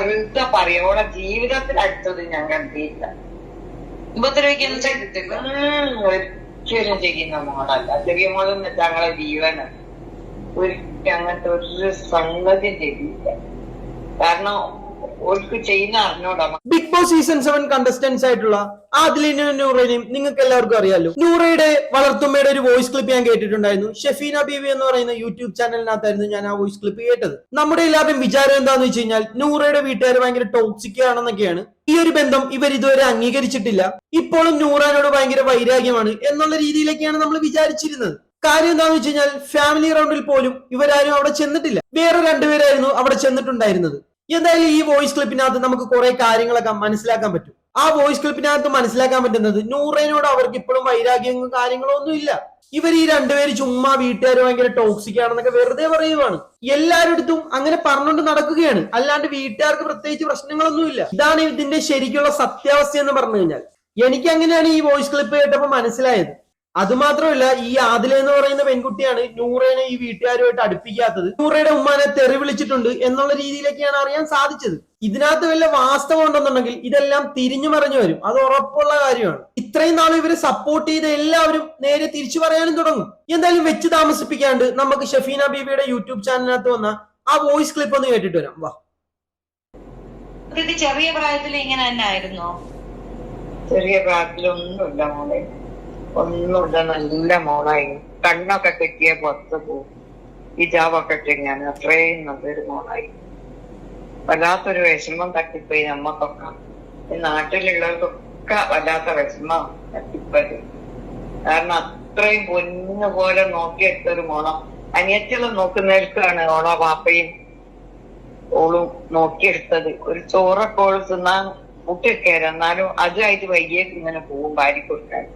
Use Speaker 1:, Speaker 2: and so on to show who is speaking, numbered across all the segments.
Speaker 1: വെറുതെ പറയോടെ ഓളെ ജീവിതത്തിൽ അടുത്തത് ഞാൻ കണ്ടില്ല
Speaker 2: ഉപദ്രവിക്കൊന്നും ചെയ്തിട്ടില്ല
Speaker 1: ഉം, ഒരിക്കലും ചെയ്യുന്ന മോളല്ല. ചെറിയ മോളെന്ന് ഞങ്ങളെ ജീവനാണ് ഒരിക്കലും അങ്ങനത്തെ ഒരു സംഗതി ചെയ്തില്ല. കാരണം
Speaker 3: Bigg Boss season seven contestants ആയിട്ടുള്ള ആദിലിനും നൂറേനെയും നിങ്ങൾക്ക് എല്ലാവർക്കും അറിയാലോ. നൂറയുടെ വളർത്തുമ്മയുടെ ഒരു വോയിസ് ക്ലിപ്പ് ഞാൻ കേട്ടിട്ടുണ്ടായിരുന്നു. ഷെഫീന ബീവി എന്ന് പറയുന്ന യൂട്യൂബ് ചാനലിനകത്തായിരുന്നു ഞാൻ ആ വോയിസ് ക്ലിപ്പ് കേട്ടത്. നമ്മുടെ എല്ലാവരും വിചാരം എന്താന്ന് വെച്ച് കഴിഞ്ഞാൽ നൂറയുടെ വീട്ടുകാർ ഭയങ്കര ടോക്സിക് ആണെന്നൊക്കെയാണ്. ഈ ഒരു ബന്ധം ഇവർ ഇതുവരെ അംഗീകരിച്ചിട്ടില്ല. ഇപ്പോഴും നൂറാനോട് ഭയങ്കര വൈരാഗ്യമാണ് എന്നുള്ള രീതിയിലേക്കാണ് നമ്മൾ വിചാരിച്ചിരുന്നത്. കാര്യം എന്താന്ന് വെച്ച് കഴിഞ്ഞാൽ ഫാമിലി റൗണ്ടിൽ പോലും ഇവരാരും അവിടെ ചെന്നിട്ടില്ല. വേറെ രണ്ടുപേരായിരുന്നു അവിടെ ചെന്നിട്ടുണ്ടായിരുന്നത്. എന്തായാലും ഈ വോയിസ് ക്ലിപ്പിനകത്ത് നമുക്ക് കുറെ കാര്യങ്ങളൊക്കെ മനസ്സിലാക്കാൻ പറ്റും. ആ വോയിസ് ക്ലിപ്പിനകത്ത് മനസ്സിലാക്കാൻ പറ്റുന്നത് നൂറേനോട് അവർക്ക് ഇപ്പോഴും വൈരാഗ്യങ്ങളും കാര്യങ്ങളോ ഒന്നും ഇല്ല. ഇവർ ഈ രണ്ടുപേര് ചുമ്മാ വീട്ടുകാർ ഭയങ്കര ടോക്സിക് ആണെന്നൊക്കെ വെറുതെ പറയുവാണ്. എല്ലാവരുടെ അങ്ങനെ പറഞ്ഞുകൊണ്ട് നടക്കുകയാണ്. അല്ലാണ്ട് വീട്ടുകാർക്ക് പ്രത്യേകിച്ച് പ്രശ്നങ്ങളൊന്നുമില്ല ഇതാണ് ഇതിന്റെ ശരിക്കുള്ള സത്യാവസ്ഥ എന്ന് പറഞ്ഞു കഴിഞ്ഞാൽ. എനിക്ക് അങ്ങനെയാണ് ഈ വോയിസ് ക്ലിപ്പ് കേട്ടപ്പോൾ മനസ്സിലായത്. അതുമാത്രമല്ല ഈ ആദില എന്ന് പറയുന്ന പെൺകുട്ടിയാണ് നൂറേനെ ഈ വീട്ടുകാരുമായിട്ട് അടുപ്പിക്കാത്തത്. നൂറയുടെ ഉമ്മാനെ തെറി വിളിച്ചിട്ടുണ്ട് എന്നുള്ള രീതിയിലേക്കാണ് അറിയാൻ സാധിച്ചത്. ഇതിനകത്ത് വല്ല വാസ്തവം ഉണ്ടെന്നുണ്ടെങ്കിൽ ഇതെല്ലാം തിരിഞ്ഞു മറിഞ്ഞു വരും. അത് ഉറപ്പുള്ള കാര്യമാണ്. ഇത്രയും നാൾ ഇവരെ സപ്പോർട്ട് ചെയ്ത എല്ലാവരും നേരെ തിരിച്ചു പറയാനും തുടങ്ങും. എന്തായാലും വെച്ച് താമസിപ്പിക്കാണ്ട് നമുക്ക് ഷഫീന ബീബിയുടെ യൂട്യൂബ് ചാനലിനകത്ത് വന്ന ആ വോയിസ് ക്ലിപ്പ് ഒന്ന് കേട്ടിട്ട് വരാം. വാ.
Speaker 2: ഇത് ചെറിയ പ്രായത്തിൽ ഇങ്ങനെ തന്നെ ആയിരുന്നോ
Speaker 1: ചെറിയ പ്രായത്തിലൊന്നുമില്ല മോളെ. ഒന്നുമില്ല നല്ല മോളായി. കണ്ണൊക്കെ കെട്ടിയ പുറത്ത് പോകും. ഹിജാബൊക്കെ ഞാൻ അത്രയും നല്ലൊരു മോളായി. വല്ലാത്തൊരു വിഷമം തട്ടിപ്പോയി നമ്മക്കൊക്കെ. ഈ നാട്ടിലുള്ളവർക്കൊക്കെ വല്ലാത്ത വിഷമം തട്ടിപ്പോയി. കാരണം അത്രയും പൊന്നു പോലെ നോക്കിയെടുത്ത ഒരു മോളം. അനിയത്തികളും നോക്കുന്നവർക്കാണ് ഓളോ വാപ്പയും ഓളും നോക്കിയെടുത്തത്. ഒരു ചോറൊക്കെ ഓൾ തിന്നാൻ മുട്ടിക്കേര എന്നാലും അതുമായിട്ട് വൈകിയേക്ക് ഇങ്ങനെ പോകും ഭാര്യ കൊടുക്കാൻ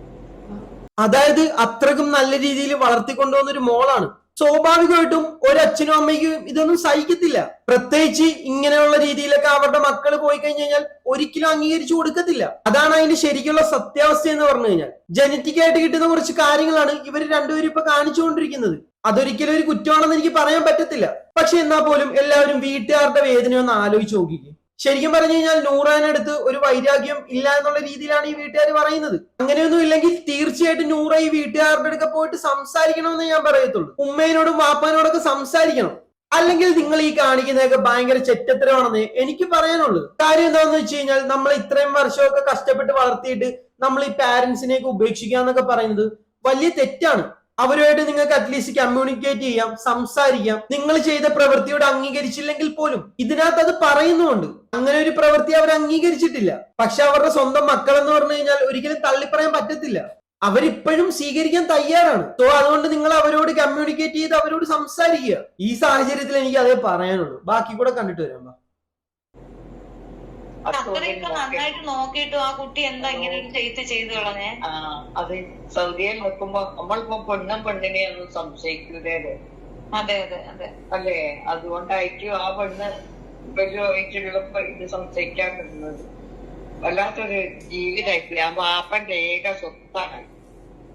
Speaker 3: അതായത് അത്രക്കും നല്ല രീതിയിൽ വളർത്തിക്കൊണ്ടുവന്ന ഒരു മോളാണ്. സ്വാഭാവികമായിട്ടും അച്ഛനും അമ്മയ്ക്കും ഇതൊന്നും സഹിക്കത്തില്ല. പ്രത്യേകിച്ച് ഇങ്ങനെയുള്ള രീതിയിലൊക്കെ അവരുടെ മക്കൾ പോയി കഴിഞ്ഞു കഴിഞ്ഞാൽ ഒരിക്കലും അംഗീകരിച്ചു കൊടുക്കത്തില്ല. അതാണ് അതിന്റെ ശരിക്കുള്ള സത്യാവസ്ഥ എന്ന് പറഞ്ഞു കഴിഞ്ഞാൽ. ജനറ്റിക് ആയിട്ട് കിട്ടുന്ന കുറച്ച് കാര്യങ്ങളാണ് ഇവർ രണ്ടുപേരും ഇപ്പൊ കാണിച്ചുകൊണ്ടിരിക്കുന്നത്. അതൊരിക്കലും ഒരു കുറ്റമാണെന്ന് എനിക്ക് പറയാൻ പറ്റത്തില്ല. പക്ഷെ എന്നാൽ പോലും എല്ലാവരും വീട്ടുകാരുടെ വേദന ഒന്ന് ആലോചിച്ച് നോക്കിക്കേ. ശരിക്കും പറഞ്ഞു കഴിഞ്ഞാൽ നൂറാനടുത്ത് ഒരു വൈരാഗ്യം ഇല്ല എന്നുള്ള രീതിയിലാണ് ഈ വീട്ടുകാർ പറയുന്നത്. അങ്ങനെയൊന്നും ഇല്ലെങ്കിൽ തീർച്ചയായിട്ടും നൂറ ഈ വീട്ടുകാരുടെ അടുക്ക പോയിട്ട് സംസാരിക്കണമെന്ന് ഞാൻ പറയത്തുള്ളൂ. ഉമ്മേനോടും വാപ്പാനോടൊക്കെ സംസാരിക്കണം. അല്ലെങ്കിൽ നിങ്ങൾ ഈ കാണിക്കുന്നതൊക്കെ ഭയങ്കര ചെറ്റത്തരമാണെന്ന് എനിക്ക് പറയാനുള്ളൂ. കാര്യം എന്താണെന്ന് വെച്ച് കഴിഞ്ഞാൽ നമ്മൾ ഇത്രയും വർഷമൊക്കെ കഷ്ടപ്പെട്ട് വളർത്തിയിട്ട് നമ്മൾ ഈ പാരന്റ്സിനെയൊക്കെ ഉപേക്ഷിക്കുക എന്നൊക്കെ പറയുന്നത് വലിയ തെറ്റാണ്. അവരുമായിട്ട് നിങ്ങൾക്ക് അറ്റ്ലീസ്റ്റ് കമ്മ്യൂണിക്കേറ്റ് ചെയ്യാം സംസാരിക്കാം. നിങ്ങൾ ചെയ്ത പ്രവൃത്തിയോട് അംഗീകരിച്ചില്ലെങ്കിൽ പോലും ഇതിനകത്ത് അത് പറയുന്നുണ്ട് അങ്ങനെ ഒരു പ്രവൃത്തി അവർ അംഗീകരിച്ചിട്ടില്ല. പക്ഷെ അവരുടെ സ്വന്തം മക്കൾ എന്ന് പറഞ്ഞു കഴിഞ്ഞാൽ ഒരിക്കലും തള്ളിപ്പറയാൻ പറ്റത്തില്ല. അവരിപ്പോഴും സ്വീകരിക്കാൻ തയ്യാറാണ്. സോ അതുകൊണ്ട് നിങ്ങൾ അവരോട് കമ്മ്യൂണിക്കേറ്റ് ചെയ്ത് അവരോട് സംസാരിക്കുക. ഈ സാഹചര്യത്തിൽ എനിക്ക് അതേ പറയാനുള്ളൂ. ബാക്കി കൂടെ കണ്ടിട്ട് വരാം.
Speaker 2: അത്രയൊക്കെ നന്നായിട്ട് നോക്കിയിട്ടും ആ കുട്ടി എന്താ ഇങ്ങനെ ഒരു ചെയ്ത് ചെയ്തു കളഞ്ഞേ?
Speaker 1: അത് സൗദിയിൽ നോക്കുമ്പോ നമ്മളിപ്പോ പെണ്ണും പെണ്ണിനെ ഒന്നും സംശയിക്കൂലേ
Speaker 2: അതെ അതെ അതെ.
Speaker 1: അല്ലേ? അതുകൊണ്ടായിരിക്കും ആ പെണ്ണ് ഇവരുമായിട്ടുള്ള ഇത് സംശയിക്കാൻ പറ്റുന്നത് വല്ലാത്തൊരു ജീവിതമായിട്ട് ആ വാപ്പന്റെ ഏക സ്വത്താണ്.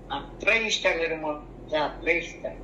Speaker 1: അത്രയും ഇഷ്ടമുള്ളൊരു മോൾ അത്രയും ഇഷ്ടം.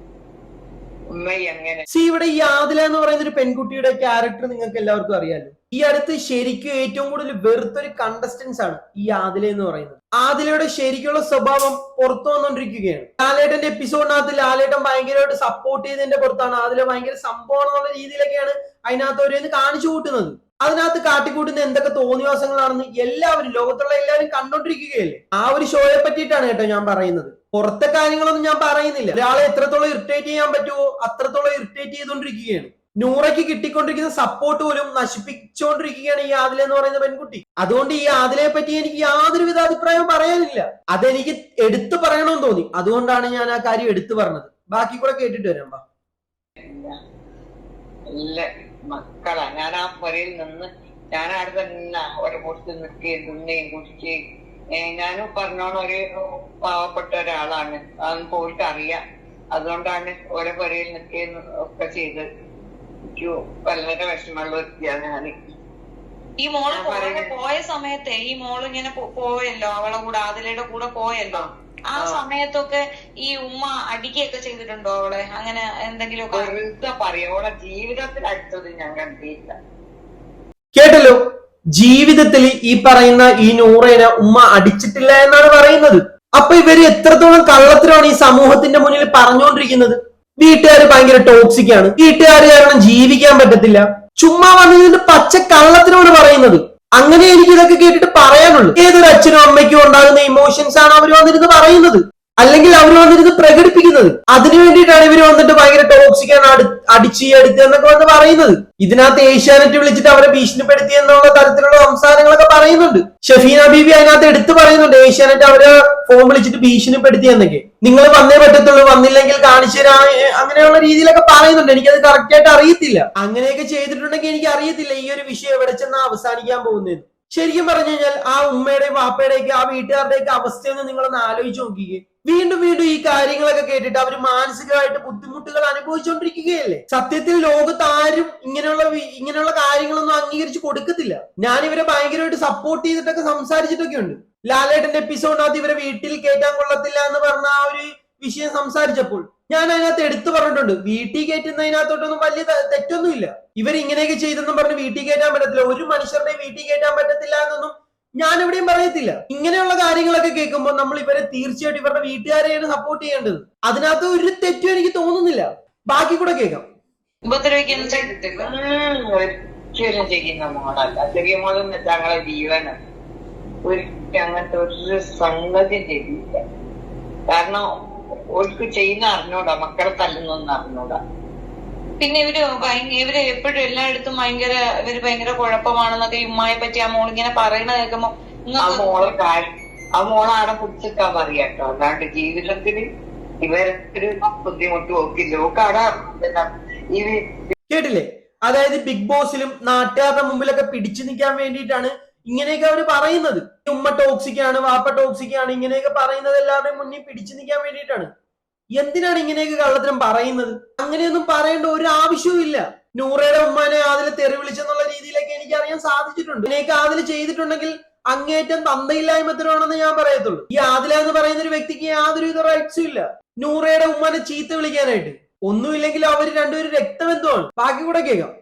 Speaker 1: ഉമ്മ അങ്ങനെ.
Speaker 3: സി ഇവിടെ ഈ ആദില എന്ന് പറയുന്ന ഒരു പെൺകുട്ടിയുടെ ക്യാരക്ടർ നിങ്ങൾക്ക് എല്ലാവർക്കും അറിയാലോ? ഈ അടുത്ത് ശരിക്കും ഏറ്റവും കൂടുതൽ വെറുത്തൊരു കണ്ടസ്റ്റൻസ് ആണ് ഈ ആദില എന്ന് പറയുന്നത്. ആദിലയുടെ ശരിക്കുള്ള സ്വഭാവം പുറത്തു വന്നുകൊണ്ടിരിക്കുകയാണ് ലാലേട്ടന്റെ എപ്പിസോഡിനകത്ത് ലാലേട്ടൻ ഭയങ്കരമായിട്ട് സപ്പോർട്ട് ചെയ്തതിന്റെ പുറത്താണ് ആദില ഭയങ്കര സംഭവം എന്നുള്ള രീതിയിലൊക്കെയാണ് അതിനകത്ത് അവരെന്ന് കാണിച്ചു കൂട്ടുന്നത്. അതിനകത്ത് കാട്ടിക്കൂട്ടുന്ന എന്തൊക്കെ തോന്നിവാസങ്ങളാണെന്ന് എല്ലാവരും ലോകത്തുള്ള എല്ലാവരും കണ്ടോണ്ടിരിക്കുകയല്ലേ? ആ ഒരു ഷോയെ പറ്റിയിട്ടാണ് കേട്ടോ ഞാൻ പറയുന്നത്. പുറത്തെ കാര്യങ്ങളൊന്നും ഞാൻ പറയുന്നില്ല. ഒരാളെ എത്രത്തോളം ഇറിറ്റേറ്റ് ചെയ്യാൻ പറ്റുമോ അത്രത്തോളം ഇറിറ്റേറ്റ് ചെയ്തുകൊണ്ടിരിക്കുകയാണ്. നൂറയ്ക്ക് കിട്ടിക്കൊണ്ടിരിക്കുന്ന സപ്പോർട്ട് പോലും നശിപ്പിച്ചുകൊണ്ടിരിക്കുകയാണ് ഈ ആദില എന്ന് പറയുന്ന പെൺകുട്ടി. അതുകൊണ്ട് ഈ ആദിലയെ പറ്റി എനിക്ക് യാതൊരുവിധ അഭിപ്രായവും പറയാനില്ല. അതെനിക്ക് എടുത്തു പറയണമെന്ന് തോന്നി. അതുകൊണ്ടാണ് ഞാൻ ആ കാര്യം എടുത്തു പറഞ്ഞത്. ബാക്കി കൂടെ കേട്ടിട്ട് വരാം
Speaker 1: ബാ. മക്കളാ. ഞാൻ ആ പുരയിൽ നിന്ന് ഞാൻ അവിടെ തന്നെ ഒരു മുറിച്ച് നിൽക്കുകയും തിന്നുകയും ഞാനും പറഞ്ഞോണം ഒരു പാവപ്പെട്ട ഒരാളാണ്. അതൊന്നും പോയിട്ട് അറിയാം. അതുകൊണ്ടാണ് ഓരോ പുരയിൽ നിൽക്കുകയും ഒക്കെ ചെയ്ത് എനിക്ക് വളരെ വിഷമമുള്ള വ്യക്തിയാണ് ഞാൻ
Speaker 2: ഈ
Speaker 1: മോൾ
Speaker 2: പോയ സമയത്തെ ഈ മോൾ ഇങ്ങനെ പോയല്ലോ അവളെ കൂടെ ആദിലയുടെ കൂടെ പോയല്ലോ. ആ. സമയത്തൊക്കെ ഈ ഉമ്മ അടിക്കുകയൊക്കെ ചെയ്തിട്ടുണ്ടോ അവളെ? അങ്ങനെ എന്തെങ്കിലും
Speaker 1: പറയോളെ പറയും ജീവിതത്തിൽ അടുത്തത് ഞാൻ കണ്ടില്ല
Speaker 3: കേട്ടല്ലോ? ജീവിതത്തിൽ ഈ പറയുന്ന ഈ നൂറേനെ ഉമ്മ അടിച്ചിട്ടില്ല എന്നാണ് പറയുന്നത്. അപ്പൊ ഇവർ എത്രത്തോളം കള്ളത്തിലാണ് ഈ സമൂഹത്തിന്റെ മുന്നിൽ പറഞ്ഞുകൊണ്ടിരിക്കുന്നത് വീട്ടുകാർ ഭയങ്കര ടോക്സിക് ആണ്. വീട്ടുകാർ കാരണം ജീവിക്കാൻ പറ്റത്തില്ല. ചുമ്മാ വന്നതിന്റെ പച്ച കള്ളത്തിനോട് പറയുന്നത്. അങ്ങനെ എനിക്ക് ഇതൊക്കെ കേട്ടിട്ട് പറയാനുള്ളൂ. ഏതൊരു അച്ഛനും അമ്മയ്ക്കും ഉണ്ടാകുന്ന ഇമോഷൻസ് ആണ് അവർ വന്നിരുന്ന് പറയുന്നത്. അല്ലെങ്കിൽ അവർ വന്നിരുന്ന് പ്രകടിപ്പിക്കുന്നത്. അതിനു വേണ്ടിയിട്ടാണ് ഇവർ വന്നിട്ട് ഭയങ്കര ടോക്സിക് ആണ് അടു- അടിച്ച് എടുത്ത് എന്നൊക്കെ വന്ന് പറയുന്നത്. ഇതിനകത്ത് ഏഷ്യാനെറ്റ് വിളിച്ചിട്ട് അവരെ ഭീഷണിപ്പെടുത്തി എന്നുള്ള തരത്തിലുള്ള സംസാരങ്ങളൊക്കെ പറയുന്നുണ്ട്. ഷഫീന ബീബി അതിനകത്ത് എടുത്തു പറയുന്നുണ്ട് ഏഷ്യാനെറ്റ് അവരെ ഫോൺ വിളിച്ചിട്ട് ഭീഷണിപ്പെടുത്തി എന്നൊക്കെ. നിങ്ങൾ വന്നേ പറ്റത്തുള്ളൂ വന്നില്ലെങ്കിൽ കാണിച്ചു തരാ അങ്ങനെയുള്ള രീതിയിലൊക്കെ പറയുന്നുണ്ട്. എനിക്കത് കറക്റ്റ് ആയിട്ട് അറിയത്തില്ല. അങ്ങനെയൊക്കെ ചെയ്തിട്ടുണ്ടെങ്കിൽ എനിക്ക് അറിയത്തില്ല ഈ ഒരു വിഷയം എവിടെ ചെന്നാ അവസാനിക്കാൻ പോകുന്നത് ശരിക്കും പറഞ്ഞു കഴിഞ്ഞാൽ ആ ഉമ്മയുടെയും വാപ്പയുടെയൊക്കെ ആ വീട്ടുകാരുടെയൊക്കെ അവസ്ഥയൊന്ന് നിങ്ങളൊന്ന് ആലോചിച്ച് നോക്കിക്കേ. വീണ്ടും വീണ്ടും ഈ കാര്യങ്ങളൊക്കെ കേട്ടിട്ട് അവർ മാനസികമായിട്ട് ബുദ്ധിമുട്ടുകൾ അനുഭവിച്ചുകൊണ്ടിരിക്കുകയല്ലേ സത്യത്തിൽ ലോകത്ത് ആരും ഇങ്ങനെയുള്ള ഇങ്ങനെയുള്ള കാര്യങ്ങളൊന്നും അംഗീകരിച്ച് കൊടുക്കത്തില്ല. ഞാൻ ഇവരെ ഭയങ്കരമായിട്ട് സപ്പോർട്ട് ചെയ്തിട്ടൊക്കെ സംസാരിച്ചിട്ടൊക്കെ ഉണ്ട് ലാലേട്ടന്റെ എപ്പിസോഡിനകത്ത് ഇവരെ വീട്ടിൽ കേറ്റാൻ കൊള്ളത്തില്ല എന്ന് പറഞ്ഞ ആ ഒരു വിഷയം സംസാരിച്ചപ്പോൾ ഞാൻ അതിനകത്ത് എടുത്തു പറഞ്ഞിട്ടുണ്ട് വീട്ടിൽ കയറ്റുന്നതിനകത്തോട്ടൊന്നും വലിയ തെറ്റൊന്നുമില്ല. ഇവർ ഇങ്ങനെയൊക്കെ ചെയ്തെന്നും പറഞ്ഞ് വീട്ടിൽ കയറ്റാൻ പറ്റത്തില്ല. ഒരു മനുഷ്യരുടെ വീട്ടിൽ കയറ്റാൻ പറ്റത്തില്ല എന്നൊന്നും ഞാൻ എവിടെയും പറയത്തില്ല. ഇങ്ങനെയുള്ള കാര്യങ്ങളൊക്കെ കേൾക്കുമ്പോൾ നമ്മൾ ഇവരെ തീർച്ചയായിട്ടും ഇവരുടെ വീട്ടുകാരെയാണ് സപ്പോർട്ട് ചെയ്യേണ്ടത്. അതിനകത്ത് ഒരു തെറ്റും എനിക്ക് തോന്നുന്നില്ല. ബാക്കി കൂടെ കേൾക്കാം.
Speaker 2: ഉപദ്രവിക്കൊന്നും
Speaker 1: അങ്ങനത്തെ ഒരു സംഗതി ചെയ്യില്ല കാരണം ഓർക്ക് ചെയ്യുന്ന അറിഞ്ഞൂടാ മക്കളെ തല്ലുന്നൊന്നും അറിഞ്ഞൂടാ.
Speaker 2: പിന്നെ ഇവർ ഇവർ എപ്പോഴും എല്ലായിടത്തും ഭയങ്കര ഇവർ ഭയങ്കര കുഴപ്പമാണെന്നൊക്കെ ഈ ഉമ്മായെ പറ്റി ആ മോളിങ്ങനെ പറയണ കേൾക്കുമ്പോ
Speaker 1: ആ മോളെ കാര്യം ആ മോളെ ആടെ പിടിച്ചിക്കാൻ പറയാട്ടോ അല്ലാണ്ട് ജീവിതത്തിൽ ഇവരൊരു ബുദ്ധിമുട്ട് നോക്കില്ല. ഓക്ക് അവിടെ പിന്നെ ഈ
Speaker 3: കേട്ടില്ലേ? അതായത് ബിഗ് ബോസിലും നാട്ടുകാരുടെ മുമ്പിലൊക്കെ പിടിച്ചു നിൽക്കാൻ വേണ്ടിയിട്ടാണ് ഇങ്ങനെയൊക്കെ അവർ പറയുന്നത്. ഉമ്മ ടോക്സിക് ആണ് വാപ്പ ടോക്സിക് ആണ് ഇങ്ങനെയൊക്കെ പറയുന്നത് എല്ലാവരുടെയും മുന്നിൽ പിടിച്ചു നിൽക്കാൻ വേണ്ടിയിട്ടാണ്. എന്തിനാണ് ഇങ്ങനെയൊക്കെ കള്ളത്തരം പറയുന്നത്? അങ്ങനെയൊന്നും പറയേണ്ട ഒരു ആവശ്യവും ഇല്ല. നൂറയുടെ ഉമ്മാനെ അതിൽ തെറി വിളിച്ചെന്നുള്ള രീതിയിലൊക്കെ എനിക്ക് അറിയാൻ സാധിച്ചിട്ടുണ്ട്. ഇങ്ങനെയൊക്കെ അതിൽ ചെയ്തിട്ടുണ്ടെങ്കിൽ അങ്ങേറ്റം തന്തയില്ലായ്മത്തരമാണെന്ന് ഞാൻ പറയത്തുള്ളൂ. ഈ ആദില എന്ന് പറയുന്ന ഒരു വ്യക്തിക്ക് യാതൊരുവിധ റൈറ്റ്സും ഇല്ല. നൂറയുടെ ഉമ്മാനെ ചീത്ത വിളിക്കാനായിട്ട്. ഒന്നുമില്ലെങ്കിൽ അവർ രണ്ടുപേരും രക്തബന്ധമാണ് ബാക്കി കൂടെ കേൾക്കാം.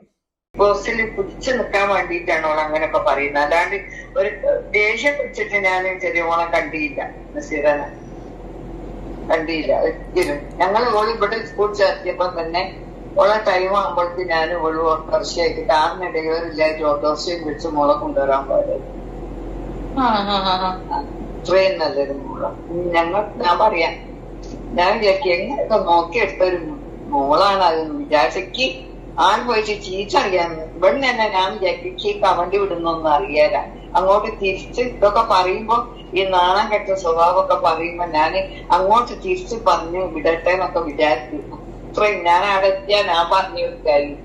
Speaker 1: ബോസിൽ പിടിച്ചു നിൽക്കാൻ വേണ്ടിയിട്ടാണ് ഓൾ അങ്ങനെയൊക്കെ പറയുന്നത്. അല്ലാണ്ട് ഒരു ദേഷ്യം പിടിച്ചിട്ട് ഞാൻ ചെറിയ മോളെ കണ്ടിയില്ല. നസീറനെ കണ്ടിയില്ല ഒരിക്കലും. ഞങ്ങൾ ഓൾ ഇവിടെ സ്കൂൾ ചേർത്തിയപ്പോ തന്നെ ഓളെ ടൈം ആകുമ്പോഴത്തേക്ക് ഞാൻ ഓൾ ഓട്ടോറിക്ഷയായിട്ട് കാറിന് ഡ്രൈവറില്ലായിട്ട് ഓട്ടോറിക്ഷയും വിളിച്ച് മോളെ കൊണ്ടുവരാൻ
Speaker 2: ആ.
Speaker 1: ട്രെയിൻ നല്ലൊരു മോൾ. ഞങ്ങൾ ഞാൻ പറയാം. ഞാൻ വിചാരിക്കും എങ്ങനെയൊക്കെ നോക്കിയെടുത്ത ഒരു മോളാണ് അതെന്ന് വിചാരിച്ചക്ക് ആൺ പോയിട്ട് ചീച്ചറിയാൻ ഇവിടെ തന്നെ ഞാൻ വിചാരിക്കും കവണ്ടി വിടുന്നൊന്നും അറിയാല. അങ്ങോട്ട് തിരിച്ച് ഇതൊക്കെ പറയുമ്പോ ഈ നാണം കെട്ട സ്വഭാവമൊക്കെ പറയുമ്പോ ഞാൻ അങ്ങോട്ട് തിരിച്ച് പറഞ്ഞു വിടട്ടെ എന്നൊക്കെ വിചാരിച്ചു ഇത്രയും ഞാൻ അവിടെ എത്തിയാ ഞാൻ പറഞ്ഞു കാര്യം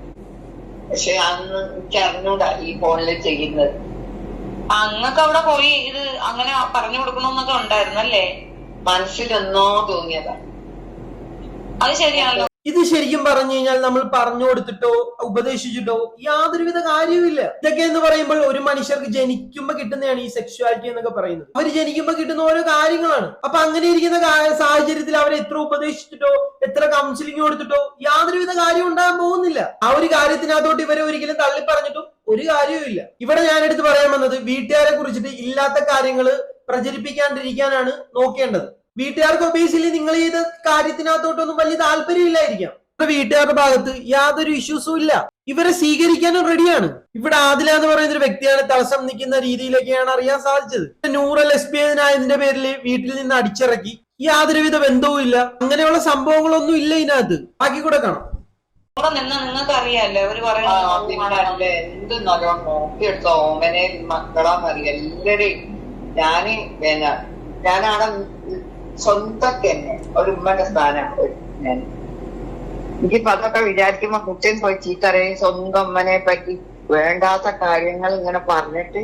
Speaker 1: പക്ഷെ അന്ന് എനിക്ക് അറിഞ്ഞൂടാ ഈ ഫോണിൽ ചെയ്യുന്നത്.
Speaker 2: അങ്ങക്ക് അവിടെ പോയി ഇത് അങ്ങനെ പറഞ്ഞു കൊടുക്കണമെന്നൊക്കെ ഉണ്ടായിരുന്നല്ലേ?
Speaker 1: മനസ്സിലൊന്നോ തോന്നിയതാ.
Speaker 2: അത് ശരിയാണല്ലോ.
Speaker 3: ഇത് ശരിക്കും പറഞ്ഞു കഴിഞ്ഞാൽ നമ്മൾ പറഞ്ഞു കൊടുത്തിട്ടോ ഉപദേശിച്ചിട്ടോ യാതൊരുവിധ കാര്യവുമില്ല. ഇതൊക്കെ എന്ന് പറയുമ്പോൾ ഒരു മനുഷ്യർക്ക് ജനിക്കുമ്പോൾ കിട്ടുന്നതാണ് ഈ സെക്ഷുവാലിറ്റി എന്നൊക്കെ പറയുന്നത്. അവർ ജനിക്കുമ്പോൾ കിട്ടുന്ന ഓരോ കാര്യങ്ങളാണ്. അപ്പൊ അങ്ങനെ ഇരിക്കുന്ന സാഹചര്യത്തിൽ അവരെ എത്ര ഉപദേശിച്ചിട്ടോ എത്ര കൗൺസിലിംഗ് കൊടുത്തിട്ടോ യാതൊരുവിധ കാര്യം ഉണ്ടാകാൻ പോകുന്നില്ല. ആ ഒരു കാര്യത്തിനകത്തോട്ട് ഇവരെ ഒരിക്കലും തള്ളി പറഞ്ഞിട്ടും ഒരു കാര്യവുമില്ല. ഇവിടെ ഞാനെടുത്ത് പറയാൻ വന്നത് വീട്ടുകാരെ കുറിച്ചിട്ട് ഇല്ലാത്ത കാര്യങ്ങൾ പ്രചരിപ്പിക്കാണ്ടിരിക്കാനാണ് നോക്കേണ്ടത്. വീട്ടുകാർക്ക് ഒബേസിലി നിങ്ങൾ ചെയ്ത കാര്യത്തിനകത്തോട്ടൊന്നും വലിയ താല്പര്യമില്ലായിരിക്കാം. ഇവിടെ വീട്ടുകാരുടെ ഭാഗത്ത് യാതൊരു ഇഷ്യൂസും ഇല്ല. ഇവരെ സ്വീകരിക്കാനും റെഡിയാണ് ഇവിടെ ആദില എന്ന് പറയുന്ന ഒരു വ്യക്തിയാണ് തടസ്സം നിൽക്കുന്ന രീതിയിലൊക്കെയാണ് അറിയാൻ സാധിച്ചത്. നൂറ് ലെസ്ബിയനായതിന്റെ പേരിൽ വീട്ടിൽ നിന്ന് അടിച്ചിറക്കി. യാതൊരുവിധ ബന്ധവും ഇല്ല. അങ്ങനെയുള്ള സംഭവങ്ങളൊന്നും ഇല്ല ഇതിനകത്ത്. ബാക്കി കൂടെ കാണാം.
Speaker 2: അവിടെ നിങ്ങൾക്ക് അറിയാലോ ഒരു
Speaker 1: പറയുന്ന
Speaker 2: പറയുന്നത്
Speaker 1: പിന്നെ അല്ല എന്ത് നല്ലോണം നോക്കിയെടുത്ത ഓമനെ മക്കളാന്നറിയ എല്ലാരെയും ഞാൻ പിന്നെ ഞാനവിടെ സ്വന്തം തന്നെ ഒരു ഉമ്മന്റെ സ്ഥാനമാണ് ഞാൻ. എനിക്കിപ്പോ അതൊക്കെ വിചാരിക്കുമ്പോ കുറ്റം പോയി ചീത്തറിയും സ്വന്തം അമ്മനെ പറ്റി വേണ്ടാത്ത കാര്യങ്ങൾ ഇങ്ങനെ പറഞ്ഞിട്ട്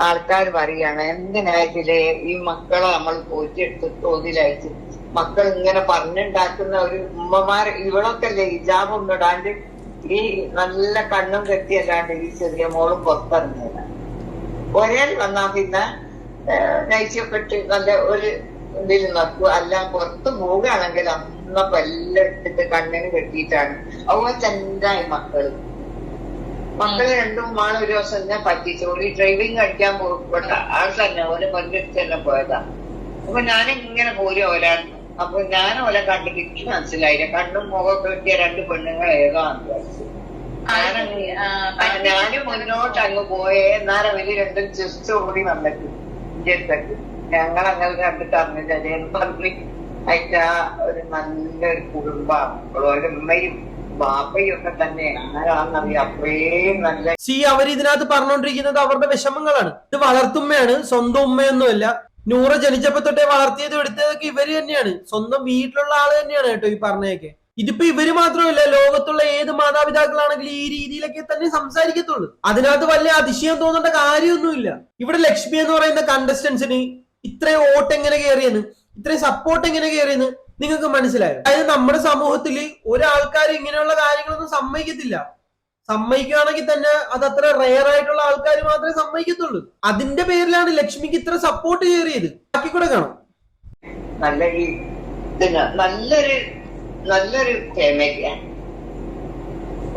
Speaker 1: ആൾക്കാർ പറയാണ് എന്തിനായിട്ടില്ലേ ഈ മക്കളെ നമ്മൾ പോറ്റിയെടുത്ത് തോതിലയച്ച് മക്കൾ ഇങ്ങനെ പറഞ്ഞുണ്ടാക്കുന്ന ഒരു ഉമ്മമാർ ഇവളൊക്കെ അല്ലേ ഹിജാബൊന്നും ഇടാണ്ട് ഈ നല്ല കണ്ണും കെട്ടിയല്ലാണ്ട് ഈ ചെറിയ മോളും പുറത്തിറങ്ങിയതാണ് ഒരേ വന്നാ പിന്നെ ഇട്ട് നല്ല ഒരു ഇതിൽ നോക്കൂ അല്ല പുറത്ത് പോവുകയാണെങ്കിൽ അന്ന പല്ലെടുത്തിട്ട് കണ്ണിന് കെട്ടിയിട്ടാണ്. അവ ചെന്തായി മക്കൾ. മക്കൾ രണ്ടും മാൾ ഒരു ദിവസം എന്നെ പറ്റിച്ചു. ഒരു ഡ്രൈവിംഗ് അടിക്കാൻ പോകപ്പെട്ട ആൾ തന്നെ ഓലെ പല്ലെടുത്ത് തന്നെ പോയതാ. അപ്പൊ ഞാനിങ്ങനെ പോരും ഓലായിരുന്നു അപ്പൊ ഞാൻ ഓലെ കണ്ടിട്ട് എനിക്ക് മനസ്സിലായില്ല. കണ്ണും മുഖമൊക്കെ കിട്ടിയ രണ്ട് പെണ്ണുങ്ങൾ ഏതാന്ന് വിചാരിച്ചു. ഞാനും മുന്നോട്ട് അങ്ങ് പോയേ. എന്നാലും അവർ രണ്ടും ചെസ്റ്റ് ഓടി വന്നിട്ട് ഇന്ത്യത്തൊക്കെ ഞങ്ങൾ അങ്ങനെ കണ്ടിട്ട് അറിഞ്ഞില്ല. ഞാൻ പറഞ്ഞു അയച്ച ഒരു നല്ലൊരു കുടുംബമാണ് ഒരു ഉമ്മയും
Speaker 3: സി അവർ ഇതിനകത്ത് പറഞ്ഞുകൊണ്ടിരിക്കുന്നത് അവരുടെ വിഷമങ്ങളാണ്. ഇത് വളർത്തുമ്മയാണ് സ്വന്തം ഉമ്മയൊന്നുമല്ല. നൂറ ജനിച്ചപ്പോ തൊട്ടേ വളർത്തിയത് എടുത്തതൊക്കെ ഇവർ തന്നെയാണ്. സ്വന്തം വീട്ടിലുള്ള ആൾ തന്നെയാണ് കേട്ടോ ഈ പറഞ്ഞതൊക്കെ. ഇതിപ്പോ ഇവർ മാത്രമല്ല ലോകത്തുള്ള ഏത് മാതാപിതാക്കളാണെങ്കിലും ഈ രീതിയിലൊക്കെ തന്നെ സംസാരിക്കത്തുള്ളൂ. അതിനകത്ത് വലിയ അതിശയം തോന്നേണ്ട കാര്യമൊന്നുമില്ല. ഇവിടെ ലക്ഷ്മി എന്ന് പറയുന്ന കണ്ടസ്റ്റൻസിന് ഇത്രയും വോട്ട് എങ്ങനെ കയറിയെന്ന്? ഇത്രയും സപ്പോർട്ട് എങ്ങനെ കയറിയെന്ന് നിങ്ങൾക്ക് മനസ്സിലായോ? അതായത് നമ്മുടെ സമൂഹത്തിൽ ഒരാൾക്കാർ ഇങ്ങനെയുള്ള കാര്യങ്ങളൊന്നും സമ്മതിക്കത്തില്ല. സമ്മതിക്കുകയാണെങ്കിൽ തന്നെ അത് അത്ര റെയർ ആയിട്ടുള്ള ആൾക്കാർ മാത്രമേ സമ്മതിക്കത്തുള്ളൂ. അതിന്റെ പേരിലാണ് ലക്ഷ്മിക്ക് ഇത്ര സപ്പോർട്ട് കയറിയത്. ബാക്കി കൂടെ കാണാം.
Speaker 1: നല്ല ഈ നല്ലൊരു നല്ലൊരു ഫാമിലിയാണ്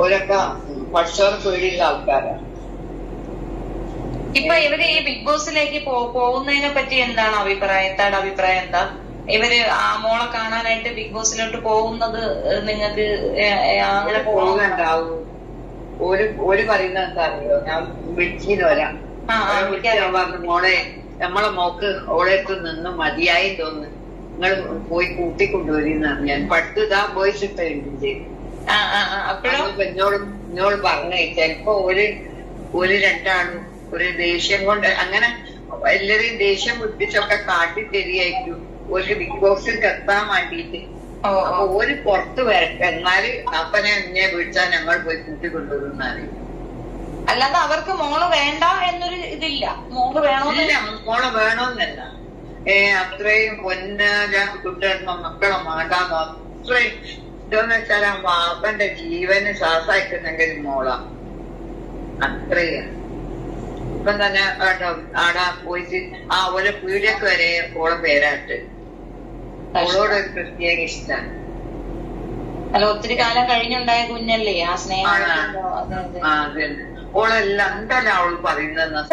Speaker 1: ഒരൊക്കെ ഭക്ഷണം തൊഴിലുള്ള ആൾക്കാരാണ്.
Speaker 2: ഇപ്പൊ ഇവർ ഈ ബിഗ് ബോസിലേക്ക് പോകുന്നതിനെ പറ്റി എന്താണ് അഭിപ്രായം? എന്താണ് അഭിപ്രായം? എന്താ? ഇവർ ആ മോളെ കാണാനായിട്ട് ബിഗ് ബോസിലോട്ട് പോകുന്നത് നിങ്ങൾക്ക് അങ്ങനെ പോകുന്ന
Speaker 1: പോകുന്നുണ്ടാവും ഒരു ഒരു പറയുന്ന എന്താ അറിയോ ഞാൻ വിളിച്ചിന്ന് വരാം. പറഞ്ഞു മോളെ നമ്മളെ മോക്ക് ഓളെടുത്ത് നിന്ന് മതിയായി തോന്നുന്നു. നിങ്ങൾ പോയി കൂട്ടിക്കൊണ്ടുവരുന്ന ഞാൻ. പട്ട് ഇതാ
Speaker 2: ആ അപ്പോഴും?
Speaker 1: അപ്പൊ എന്നോട് എന്നോട് പറഞ്ഞു ചിലപ്പോ ഒരു ഒരു രണ്ടാളും ഒരു ദേഷ്യം കൊണ്ട് അങ്ങനെ എല്ലാരെയും ദേഷ്യം പിടിപ്പിച്ചൊക്കെ കാട്ടി തരികയായിരിക്കും. ഒരു ബിഗ് ബോസിൽ കെത്താൻ വേണ്ടിയിട്ട്.
Speaker 2: ഓ
Speaker 1: അപ്പൊ ഒരു പുറത്ത് വരട്ടെ എന്നാൽ അപ്പനെ എന്നെ വിളിച്ചാൽ ഞങ്ങൾ പോയി കൂട്ടി കൊണ്ടുവരുന്നാൽ
Speaker 2: അല്ലാതെ അവർക്ക് മോൾ വേണ്ട എന്നൊരു ഇതില്ല. മോൾ വേണോന്നില്ല
Speaker 1: മോൾ വേണോന്നല്ല. വേണമെന്നല്ല ഏ അത്രയും പൊന്ന കുട്ടികളുടെ മക്കളെ മാണ്ടാന്ന് അത്രയും ഇതെന്ന് വെച്ചാൽ ആ വാപ്പന്റെ ജീവന് ശ്വാസമായിട്ടുണ്ടെങ്കിൽ മോളാ. അത്രയും. ഇപ്പം തന്നെ കേട്ടോ ആട പോയിട്ട് ആ ഓലെ പീടിയൊക്കെ വരെ ഓളെ പേരാട്ട് ഓളോട് ഒരു പ്രത്യേക ഇഷ്ടമാണ്
Speaker 2: അല്ല ഒത്തിരി കാലം കഴിഞ്ഞുണ്ടായ കുഞ്ഞല്ലേ ആ സ്നേഹം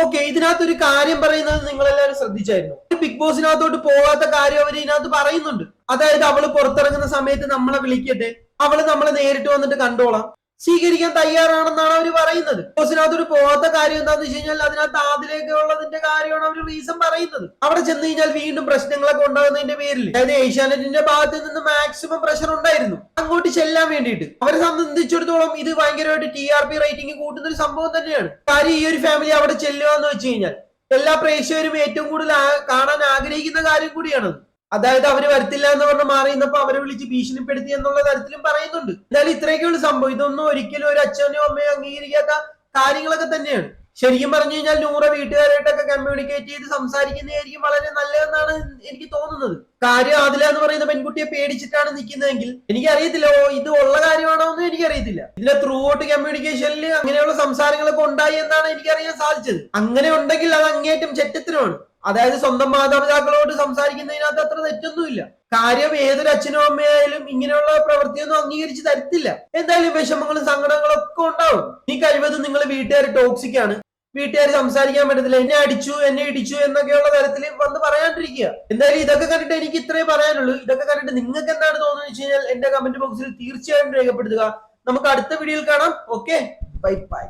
Speaker 3: ഓക്കെ ഇതിനകത്ത് ഒരു കാര്യം പറയുന്നത് നിങ്ങൾ എല്ലാവരും ശ്രദ്ധിച്ചായിരുന്നു ബിഗ് ബോസിനകത്തോട്ട് പോകാത്ത കാര്യം അവർ ഇതിനകത്ത് പറയുന്നുണ്ട്. അതായത് അവൾ പുറത്തിറങ്ങുന്ന സമയത്ത് നമ്മളെ വിളിക്കട്ടെ അവൾ നമ്മളെ നേരിട്ട് വന്നിട്ട് കണ്ടോളാം. സ്വീകരിക്കാൻ തയ്യാറാണെന്നാണ് അവർ പറയുന്നത്. അതൊരു പോകാത്ത കാര്യം എന്താണെന്ന് വെച്ച് കഴിഞ്ഞാൽ അതിനകത്ത് അതിലേക്ക് ഉള്ളതിന്റെ കാര്യമാണ് അവർ റീസൺ പറയുന്നത്. അവിടെ ചെന്ന് കഴിഞ്ഞാൽ വീണ്ടും പ്രശ്നങ്ങളൊക്കെ ഉണ്ടാകുന്നതിന്റെ പേരിൽ അതായത് ഏഷ്യാനെറ്റിന്റെ ഭാഗത്ത് നിന്ന് മാക്സിമം പ്രഷർ ഉണ്ടായിരുന്നു. അങ്ങോട്ട് ചെല്ലാൻ വേണ്ടിയിട്ട്. അവരെ സംബന്ധിച്ചിടത്തോളം ഇത് ഭയങ്കരമായിട്ട് ടി ആർ പി റേറ്റിംഗ് കൂട്ടുന്ന ഒരു സംഭവം തന്നെയാണ്. കാര്യം ഈ ഒരു ഫാമിലി അവിടെ ചെല്ലുക എന്ന് വെച്ച് കഴിഞ്ഞാൽ എല്ലാ പ്രേക്ഷകരും ഏറ്റവും കൂടുതൽ കാണാൻ ആഗ്രഹിക്കുന്ന കാര്യം കൂടിയാണ് അതായത് അവർ വരത്തില്ല എന്ന് പറഞ്ഞ് മാറി നിന്നപ്പോ അവരെ വിളിച്ച് ഭീഷണിപ്പെടുത്തി എന്നുള്ള തരത്തിലും പറയുന്നുണ്ട്. എന്നാലും ഇത്രയൊക്കെയുള്ള സംഭവം. ഇതൊന്നും ഒരിക്കലും ഒരു അച്ഛനോ അമ്മയോ അംഗീകരിക്കാത്ത കാര്യങ്ങളൊക്കെ തന്നെയാണ്. ശരിക്കും പറഞ്ഞു കഴിഞ്ഞാൽ നൂറ വീട്ടുകാരായിട്ടൊക്കെ കമ്മ്യൂണിക്കേറ്റ് ചെയ്ത് സംസാരിക്കുന്നതായിരിക്കും വളരെ നല്ലതെന്നാണ് എനിക്ക് തോന്നുന്നത്. കാര്യം ആദില എന്ന് പറയുന്ന പെൺകുട്ടിയെ പേടിച്ചിട്ടാണ് നിൽക്കുന്നതെങ്കിൽ എനിക്കറിയത്തില്ല ഇത് ഉള്ള കാര്യമാണോ എന്ന് എനിക്കറിയത്തില്ല. ഇതിലെ ത്രൂ ഔട്ട് കമ്മ്യൂണിക്കേഷനിൽ അങ്ങനെയുള്ള സംസാരങ്ങളൊക്കെ ഉണ്ടായി എന്നാണ് എനിക്കറിയാൻ സാധിച്ചത്. അങ്ങനെ ഉണ്ടെങ്കിൽ അത് അങ്ങേറ്റം ചെറ്റത്തിനുമാണ് അതായത് സ്വന്തം മാതാപിതാക്കളോട് സംസാരിക്കുന്നതിനകത്ത് അത്ര തെറ്റൊന്നുമില്ല. കാര്യം ഏതൊരു അച്ഛനും അമ്മയായാലും ഇങ്ങനെയുള്ള പ്രവൃത്തിയൊന്നും അംഗീകരിച്ച് തരത്തില്ല. എന്തായാലും വിഷമങ്ങളും സങ്കടങ്ങളും ഒക്കെ ഉണ്ടാവും. ഈ കഴിവതും നിങ്ങൾ വീട്ടുകാർ ടോക്സിക് ആണ്. വീട്ടുകാർ സംസാരിക്കാൻ പറ്റത്തില്ല. എന്നെ അടിച്ചു എന്നെ ഇടിച്ചു എന്നൊക്കെയുള്ള തരത്തിൽ വന്ന് പറയാണ്ടിരിക്കുക. എന്തായാലും ഇതൊക്കെ കണ്ടിട്ട് എനിക്ക് ഇത്രേ പറയാനുള്ളൂ. ഇതൊക്കെ കണ്ടിട്ട് നിങ്ങൾക്ക് എന്താണ് തോന്നുന്നത് വെച്ച് കഴിഞ്ഞാൽ എന്റെ കമന്റ് ബോക്സിൽ തീർച്ചയായും രേഖപ്പെടുത്തുക. നമുക്ക് അടുത്ത വീഡിയോയിൽ കാണാം. Okay bye bye